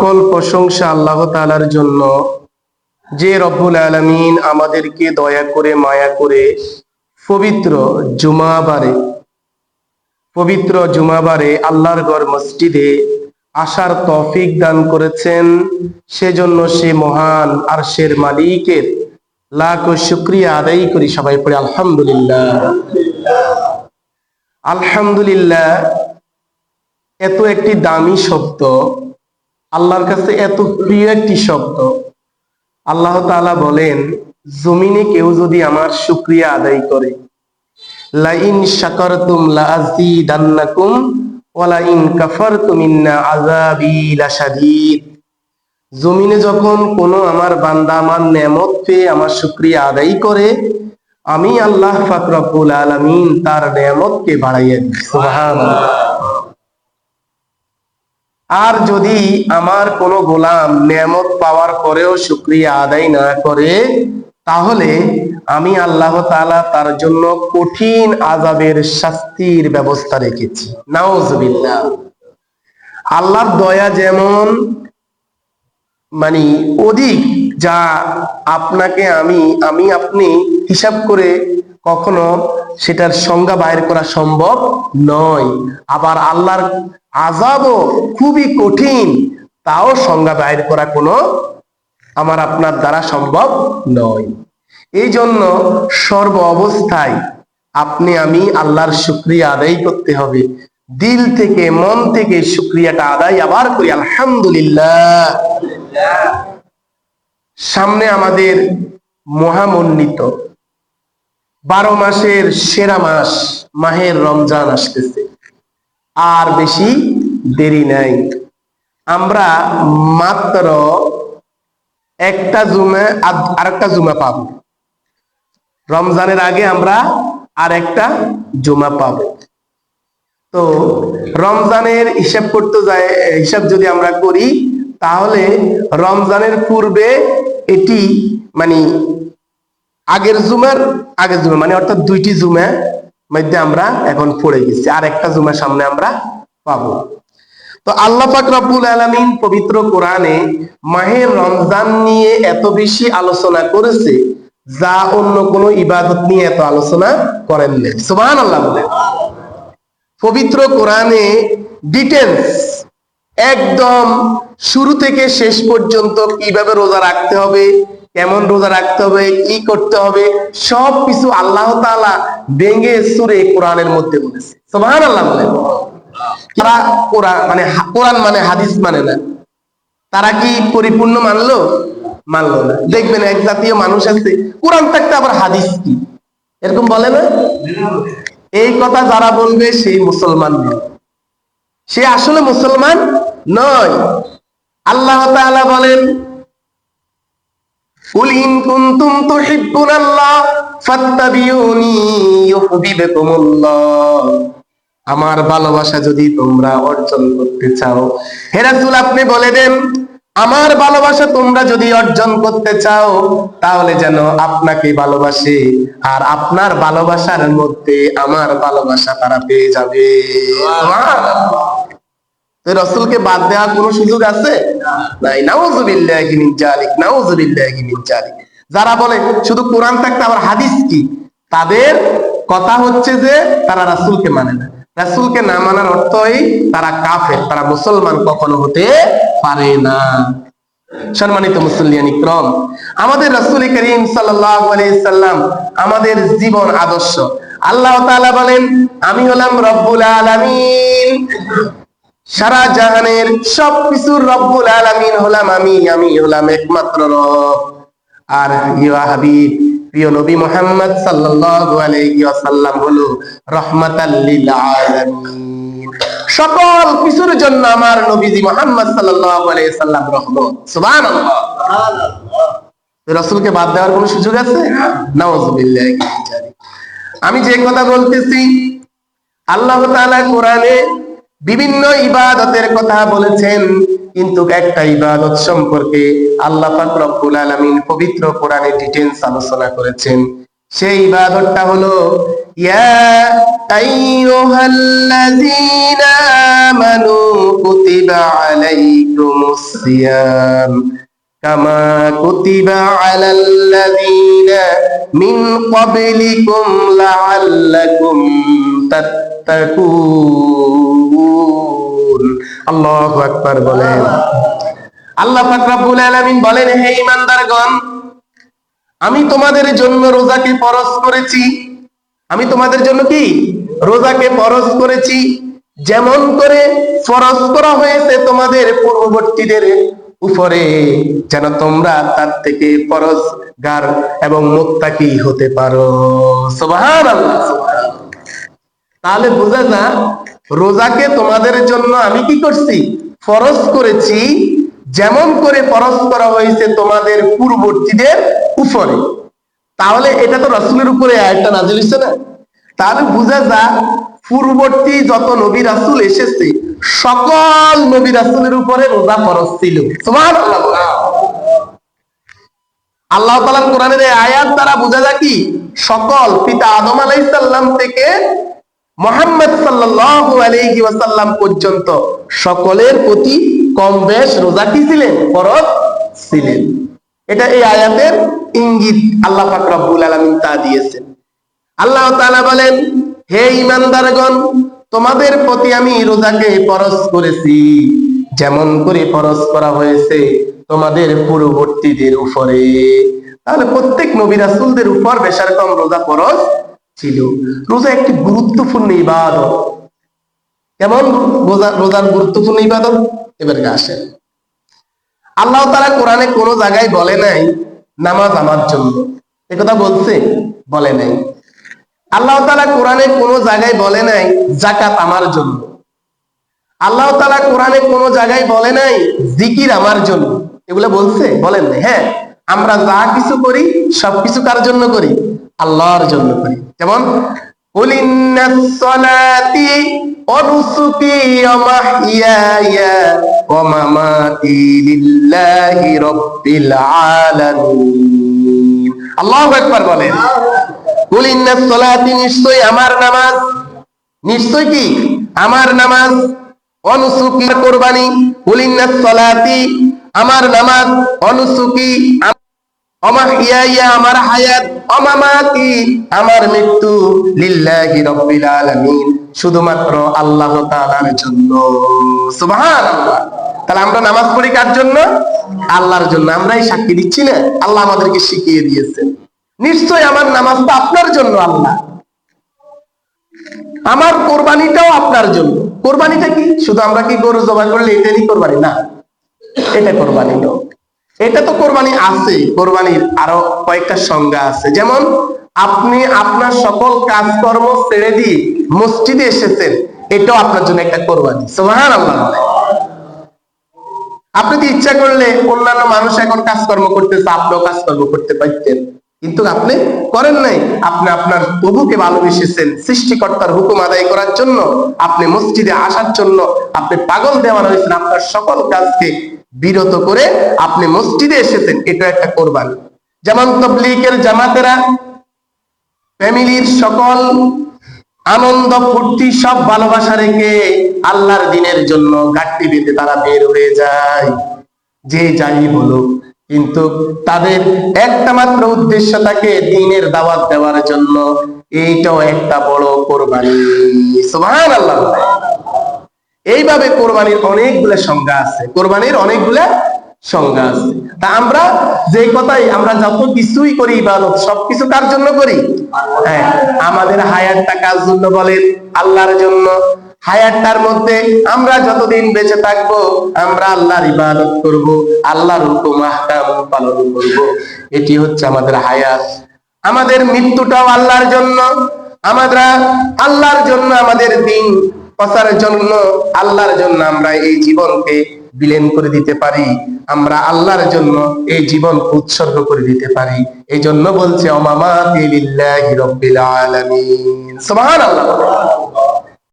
সকল প্রশংসা আল্লাহ তাআলার জন্য। যে রব্বুল আলামিন আমাদেরকে দয়া করে, মায়া করে পবিত্র জুমাবারে পবিত্র জুমাবারে আল্লাহর ঘর মসজিদে আসার তৌফিক দান করেছেন। সেজন্য সে মহান আরশের মালিকের লাখ ও শুক্রিয়া আদায় করি সবাই পড়ে, আলহামদুলিল্লাহ। আলহামদুলিল্লাহ, এত একটি দামি শব্দ আল্লাহর কাছে এত প্রিয় একটি শব্দ। আল্লাহ তাআলা বলেন, জমিনে কেউ যদি আমার শুক্রিয়া আদায় করে, লাইন শাকারতুম লাআযীদান্নাকুম ওয়ালা ইন কাফারতুম ইন্না আযাবি লাশাদীদ। জমিনে যখন কোনো আমার বান্দা আমার নেয়ামত পেয়ে আমার শুক্রিয়া আদায় করে, আমি আল্লাহ পাক রব্বুল আলামিন তার নেয়ামতকে বাড়াইয়া দিই। সুবহানাল্লাহ। আর যদি আমার কোনো গোলাম নেয়ামত পাওয়ার পরেও শুক্রিয়া আদায় না করে, তাহলে আমি আল্লাহ তাআলা তার জন্য কঠিন আজাবের শাস্তির ব্যবস্থা রেখেছি। নাউজুবিল্লাহ। আল্লাহর দয়া যেমন মানে অধিক যা আপনাকে আমি আমি আপনি হিসাব করে কখনো সেটার সংজ্ঞা বাইর করা সম্ভব নয়। আবার আল্লাহর আজাবও খুবই কঠিন। তাও সংজ্ঞা বাইর করা কোনো আমার আপনার দ্বারা সম্ভব নয়। এই জন্য সর্ব অবস্থায় আপনি আমি আল্লাহর শুক্রিয়া আদায় করতে হবে। দিল থেকে, মন থেকে শুক্রিয়াটা আদায় আবার করি, আলহামদুলিল্লাহ। সামনে আমাদের মহামন্বিত। বারো মাসের সেরা মাস, মাহের রমজান আসতেছে। আর বেশি দেরি নাই। আমরা মাত্র একটা জুমে আর একটা জুমা পাব। রমজানের আগে আমরা আর একটা জুমা পাব। তো রমজানের হিসাব করতে যায় হিসাব যদি আমরা করি, তাহলে রমজানের পূর্বে এটি মানে আগের জুমার আগের জুমা মানে অর্থাৎ দুইটি জুমা মধ্যে আমরা এখন পড়ে গেছি। আর একটা জুমা সামনে আমরা পাবো। তো আল্লাহ পাক রব্বুল আলামিন পবিত্র কোরআনে মাহের রমজান নিয়ে এত বেশি আলোচনা করেছে যা অন্য কোনো ইবাদত নিয়ে এত আলোচনা করেন নাই। সুবহানাল্লাহ বলেন। পবিত্র কোরআনে ডিটেলস একদম শুরু থেকে শেষ পর্যন্ত কীভাবে রোজা রাখতে হবে কেমন রোজা রাখতে হবে, কি করতে হবে, সব কিছু আল্লাহ তাআলা ভেঙে সুরে কোরআনের মধ্যে বলেছে। সুবহানাল্লাহ বলেন তারা কোরআন মানে কোরআন মানে হাদিস মানে না। তারা কি পরিপূর্ণ মানলো? মানলো না। দেখবেন এক জাতীয় মানুষ আছে, কোরআন থাকতে আবার হাদিস কি? এরকম বলে না? এই কথা যারা বলবে, সেই মুসলমান সে আসলে মুসলমান নয়। আল্লাহ বলেন কুল ইন কুনতুম তুহিব্বুনাল্লাহ ফাত্তাবিউনি ইউহিব্বুকুমুল্লাহ আমার ভালোবাসা যদি তোমরা অর্জন করতে চাও। হে রাসূল, আপনি বলে দেন, আমার ভালোবাসা তোমরা যদি অর্জন করতে চাও, তাহলে যেন আপনাকে ভালোবাসে, আর আপনার ভালোবাসার মধ্যে আমার ভালোবাসা তারা পেয়ে যাবে। রসুলকে বাদ দেওয়ার সুযোগ আছে? নাই। যারা বলে, শুধু কোরআন থাকতে আবার হাদিস কি? তাদের কথা হচ্ছে যে, তারা রাসূলকে মানে না। রাসূলকে না মানার অর্থই তারা কাফের, তারা মুসলমান কখনো হতে পারে না। সম্মানিত ইকরম, আমাদের রাসূল করিম সাল্লাম আমাদের জীবন আদর্শ। আল্লাহ বলেন, আমি হলাম রব্বুল আলামিন। সারা জাহানের সবকিছুর রব্বুল আলামিন হলাম আমি আমি হলাম একমাত্র রব। আর ইয়া হাবিব প্রিয় নবী মুহাম্মদ সাল্লাল্লাহু আলাইহি ওয়াসাল্লাম হলো রাহমাতাল লিল আলামিন। সকল কিছুর জন্য আমার নবীজি মুহাম্মদ সাল্লাল্লাহু আলাইহি সাল্লাম রহমত। সুবহানাল্লাহ। রাসূলকে বাদ দেওয়ার কোনো সুযোগ আছে? নাউজুবিল্লাহি আমি যে কথা বলতেছি আল্লাহ তাআলা কোরআনে বিভিন্ন ইবাদতের কথা বলেছেন, কিন্তু একটা ইবাদত সম্পর্কে আল্লাহ রব্বুল আলামিন পবিত্র কোরআনে ডিটেইলস আলোচনা করেছেন। সেই ইবাদতটা হলো, ইয়া মিন লাআল্লাকুম তাত্তাকুন। আল্লাহু আকবার বলেন। আল্লাহ পাক রব্বুল আলামিন বলেন, হে ঈমানদারগণ, আমি তোমাদের জন্য রোজাকে ফরজ করেছি। আমি তোমাদের জন্য কি? রোজাকে ফরজ করেছি। যেমন করে ফরজ করা হয়েছে তোমাদের পূর্ববর্তীদের উপরে, যেন তোমরা তার থেকে পরজগার এবং মুত্তাকি হতে পারো। সুবহানাল্লাহ সুবহানাল্লাহ। তাহলে বোঝা যা, রোজাকে তোমাদের জন্য আমি কি করছি? ফরজ করেছি। যেমন করে ফরজ করা হয়েছে তোমাদের পূর্ববর্তীদের উপরে। তাহলে এটা তো রাসূলের উপরে আয়াতটা নাজিল হয়েছে না? তাহলে বোঝা যা, পূর্ববর্তী যত নবী রাসূল এসেছে, সকল নবী রাসূলের উপরে রোজা ফরজ ছিল। আল্লাহ তাআলার কোরআনের আয়াত দ্বারা বোঝা যায় কি? সকল পিতা আদম আলাইহিস সালাম থেকে মোহাম্মদ সাল্লাল্লাহু আলাইহি ওয়াসাল্লাম পর্যন্ত সকলের প্রতি কম বেশ রোজা কি ছিলেন? ফরজ ছিলেন। এটা এই আয়াতের ইঙ্গিত আল্লাহ পাক রব্বুল আলামিন তা দিয়েছেন। আল্লাহ তাআলা বলেন, হে ঈমানদারগণ, তোমাদের প্রতি আমি রোজাকে ফরজ করেছি। যেমন করে ফরজ করা হয়েছে তোমাদের পূর্ববর্তীদের উপরে। তাহলে প্রত্যেক নবী রাসূলদের উপর বেশার কম রোজা ফরজ ছিল। রোজা একটি গুরুত্বপূর্ণ ইবাদত। কেমন? রোজা, রোজার গুরুত্বপূর্ণ ইবাদত? এবারে আসেন। আল্লাহ তারা কোরআনে কোনো জায়গায় বলে নাই, নামাজ আমার জন্য। কথা বলছে? বলে নাই। আল্লাহ তালা কোরআনে কোনো জায়গায় বলে নাই জাকাত আমার জন্য। আল্লাহ তালা কোরআনে কোনো জায়গায় বলে নাই, জিকির আমার জন্য। এগুলো বলছে? বলেন হ্যাঁ আমরা যা কিছু করি, সবকিছু কার জন্য করি? আল্লাহর জন্য করি। যেমন আল্লাহ একবার নিশ্চয় আমার নামাজ, নিশ্চয় কি? আমার নামাজ, অনুসুকি কোরবানি। আমার নামাজ, অনুসুকি আমার হায়াত। অমামাতি, আমার মৃত্যু লিল্লাহি রাব্বিল আলামিন। শুধুমাত্র আল্লাহ তাআলার জন্য। সুবহানাল্লাহ। তাহলে আমরা নামাজ পড়ি কার জন্য? আল্লাহর জন্য। আমরাই সাক্ষী দিচ্ছি না? আল্লাহ আমাদেরকে শিখিয়ে দিয়েছেন নিশ্চয় আমার নামাজটা আপনার জন্য, আল্লাহ। আমার কোরবানিটাও আপনার জন্য। কোরবানিটা কি? শুধু আমরা কি গরু জবাই করলে এটারই কোরবানি? না। এটা কোরবানি নয় এটা তো কোরবানি আছে কোরবানির আরও কয়েকটা সংজ্ঞা আছে। যেমন, আপনি আপনার সকল কাজকর্ম ছেড়ে দিয়ে মসজিদে এসেছেন, এটাও আপনার জন্য একটা কোরবানি। সোহান আল্লাহ আপনি তো ইচ্ছা করলে অন্যান্য মানুষ এখন কাজকর্ম করতেছে, আপনিও কাজকর্ম করতে পারতেন। কিন্তু আপনি করেন নাই। আপনি আপনার প্রভুকে ভালোবেসেছেন সৃষ্টিকর্তার হুকুম আদায় করার জন্য। আপনি মসজিদে আসার জন্য আপনি পাগল দেওয়া হয়েছেন আপনার সকল কাজকে বিরত করে আপনি মসজিদে এসেছেন। এটা একটা কোরবানি। যেমন তবলিগের জামাতেরা ফ্যামিলির সকল আনন্দ, ফুর্তি সব ভালোবাসা রেখে আল্লাহর দিনের জন্য ঘাটতি বেঁধে তারা বের হয়ে যায়। যে যাই বলুক কিন্তু তাদের একটা মাত্র উদ্দেশ্য থাকে দিনের দাওয়াত দেওয়ার জন্য। এইটাও একটা বড় কোরবানি। সুবহান আল্লাহ এইভাবে কোরবানির অনেকগুলো সংজ্ঞা আছে। কোরবানির অনেকগুলা সংজ্ঞা আছে। তা আমরা যে কথাই আমরা যত কিছুই করি ইবাদত, সবকিছু কার জন্য করি? হ্যাঁ আমাদের হায়াতটা কার জন্য বলেন? আল্লাহর জন্য। হায়াতটার মধ্যে, আমরা যতদিন বেঁচে থাকব, আমরা আল্লাহর ইবাদত করব, আল্লাহর হুকুম, আহকাম পালন করব। এটি হচ্ছে আমাদের হায়াত। আমাদের মৃত্যুটাও আল্লাহর জন্য আমরা আল্লাহর জন্য আমাদের দিন প্রচারের জন্য, আল্লাহর জন্য আমরা এই জীবনকে বিলীন করে দিতে পারি। আমরা আল্লাহর জন্য এই জীবন উৎসর্গ করে দিতে পারি। এই জন্য বলছে অমামা সুবহানাল্লাহ।